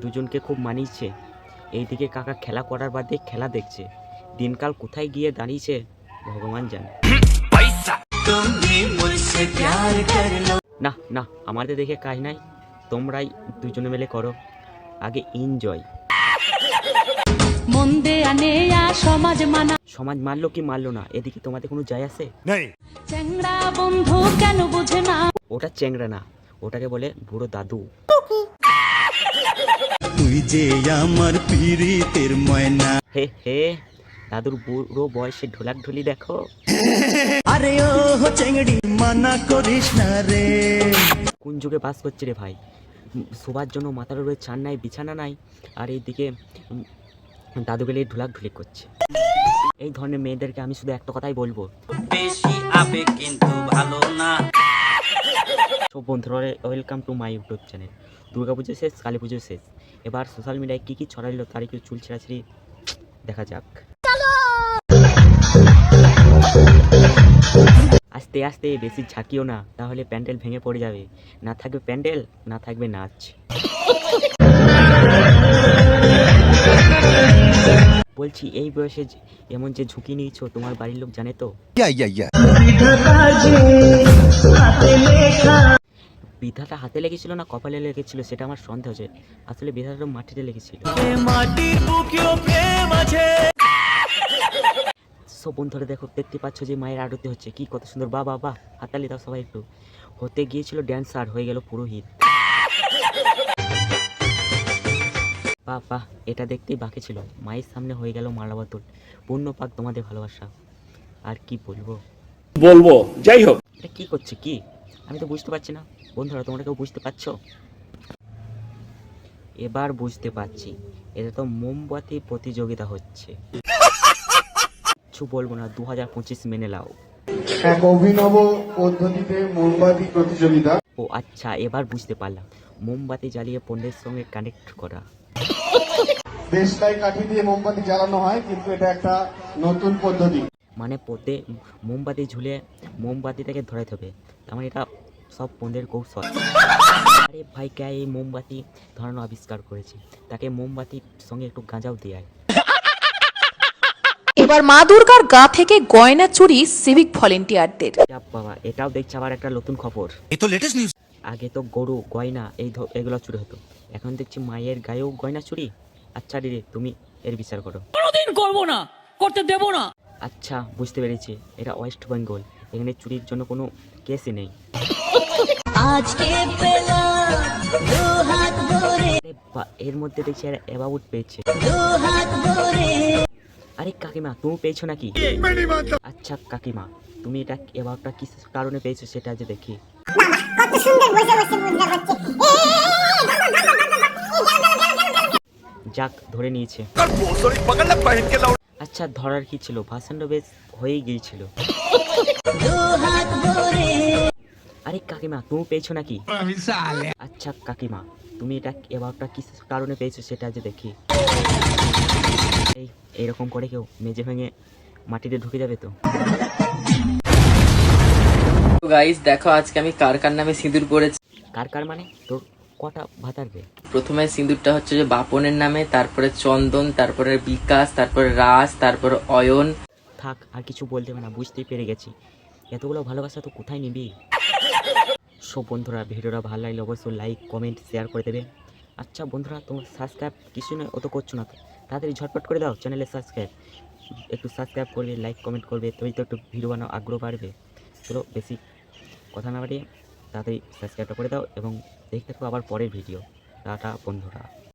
দুজনকে খুব মানিয়েছে। এইদিকে কাকা খেলা করার বাদে খেলা দেখছে। দিনকাল কোথায় গিয়ে দাঁড়িয়েছে ভগবান জানে। না না আমাদের দেখে কাজ নাই। তোমরাই দুজনে মিলে করো। আগে এনজয় সমাজ মানা। সমাজ মারলো কি মারলো না? এদিকে তোমাদের কোনো যায় আছে? চ্যাংড়া বন্ধু কেন বুঝে না? ওটা চেংড়া না ওটাকে বলে বুড়ো দাদু। তুই যে আমার পীড়িতের ময়না। হে হে দাদুর বুড়ো বয়সে ঢোলাক ঢুলি দেখো। আরে ও চেংড়ি মানা করিস না রে। কোন যুগে বাস করছে রে ভাই? শোবার জন্য মাথার উপরে চান নাই বিছানা নাই আর এইদিকে দাদু গেলে ঢোলাক ঢুলি করছে। এই ধরনের মেয়েদেরকে আমি শুধু একটা কথাই বলব। বেশি আবেগ কিন্তু ভালো না। সব বন্ধুরা welcome to my YouTube channel Durga Puja শেষ কালী পুজো শেষ। এবার সোশ্যাল মিডিয়ায় কী কী ছড়াইলো তার একটু চুল ছেঁড়াছিড়ি দেখা যাক। আস্তে আস্তে বেশি ঝাঁকিও না তাহলে প্যান্ডেল ভেঙে পড়ে যাবে। না থাকবে প্যান্ডেল না থাকবে নাচ। বলছি এই বয়সে যে- এমন যে ঝুঁকি নিয়েছো তোমার বাড়ির লোক জানে তো? ইয়া ইয়া ইয়া। বিধাটা হাতে লেগেছিল না কপালে লেগেছিল সেটা আমার সন্দেহ হচ্ছে আসলে বিধাটা মাটিতে লেগেছিল। সব বন্ধুরা দেখো দেখতে পাচ্ছ যে মায়ের আরতি হচ্ছে। কি কত সুন্দর বা বা বা হাতালি দাও সবাই একটু। হতে গিয়েছিল ড্যান্সার হয়ে গেল পুরোহিত। বা বাহ এটা দেখতেই বাকি ছিল। মায়ের সামনে হয়ে গেল মালাবাতুল পূর্ণ পাক তোমাদের ভালোবাসা। আর কি বলব? বলব যাই হোক। এটা কি করছে কি? আমি তো বুঝতে পারছি না। বন্ধুরা তোমরা কেউ বুঝতে পারছ? এবার বুঝতে পারছি। এটা তো মোমবাতি প্রতিযোগিতা হচ্ছে। কিছু বলব না দু হাজার পঁচিশ মেনে লাও এক অভিনব পদ্ধতিতে মোমবাতি প্রতিযোগিতা। ও আচ্ছা এবার বুঝতে পারলাম। মোমবাতি জ্বালিয়ে পণ্যের সঙ্গে কানেক্ট করা। দেশলাই কাঠি দিয়ে মোমবাতি জ্বালানো হয় কিন্তু এটা একটা নতুন পদ্ধতি। মানে পোতে মোমবাতি ঝুলে মোমবাতিটাকে ধরাতে হবে। তার মানে এটা সব পণ্যের কৌশল। আরে ভাই কে এই মোমবাতি ধরানো আবিষ্কার করেছে? তাকে মোমবাতির সঙ্গে একটু গাঁজাও দেয় এবার মা দুর্গার গা থেকে গয়না চুরি সিভিক ভলেন্টিয়ারদের বাবা এটাও দেখছি আবার একটা নতুন খবর। এ তো লেটেস্ট নিউজ আগে তো গরু গয়না এই এগুলো চুরি হতো। এখন দেখছি মায়ের গায়েও গয়না চুরি। আচ্ছা রে তুমি এর বিচার করো। কোনোদিন করব না করতে দেবো না। আচ্ছা বুঝতে পেরেছি। এটা ওয়েস্ট বেঙ্গল। এখানে চুরির জন্য কোনো কেসই নেই। আজকে পেলাম দু হাত ভরে বা- এর মধ্যে দেখছি এরা অ্যাবাউট পেয়েছে দু হাত ভরে আরে কাকিমা তুমি পেয়েছ নাকি আচ্ছা কাকিমা তুমি এটা অ্যাবাউটটা কিস কারণে পেয়েছ সেটা যে দেখি যাক ধরে নিয়েছে আচ্ছা ধরার কি ছিল ভাষণটা বেশ হয়েই গিয়েছিল আরে কাকিমা তুমি পেয়েছ নাকি? আচ্ছা কাকিমা তুমি এটা এবারটা কিস কারণে পেয়েছ সেটা যে দেখি। এই এরকম করে কেউ মেজে ভেঙে মাটিতে ঢুকে যাবে তো? গাইস দেখো আজকে আমি কার কার নামে সিঁদুর পরেছি। কার কার মানে? তোর কটা ভাতারবে প্রথমে সিঁদুরটা হচ্ছে যে বাপনের নামে তারপরে চন্দন তারপরে বিকাশ তারপরে রাজ তারপরে অয়ন। থাক আর কিছু বলতে হবে না বুঝতেই পেরে গেছি। এতগুলো ভালোবাসা তো কোথায় নিবি? সব বন্ধুরা, ভিডিওটা ভালো লাগলে অবশ্যই লাইক কমেন্ট শেয়ার করে দেবে আচ্ছা বন্ধুরা, তোমরা সাবস্ক্রাইব কিছু নয়, অত করছ না তো? তাড়াতাড়ি ঝটপট করে দাও চ্যানেলে সাবস্ক্রাইব একটু সাবস্ক্রাইব করবে লাইক কমেন্ট করবে তবেই তো একটু ভিডিও বানাও আগ্রহ বাড়বে। চলো বেশি কথা না বাড়িয়ে তাড়াতাড়ি সাবস্ক্রাইবটা করে দাও এবং দেখতে থাকো আবার পরের ভিডিও টাটা বন্ধুরা।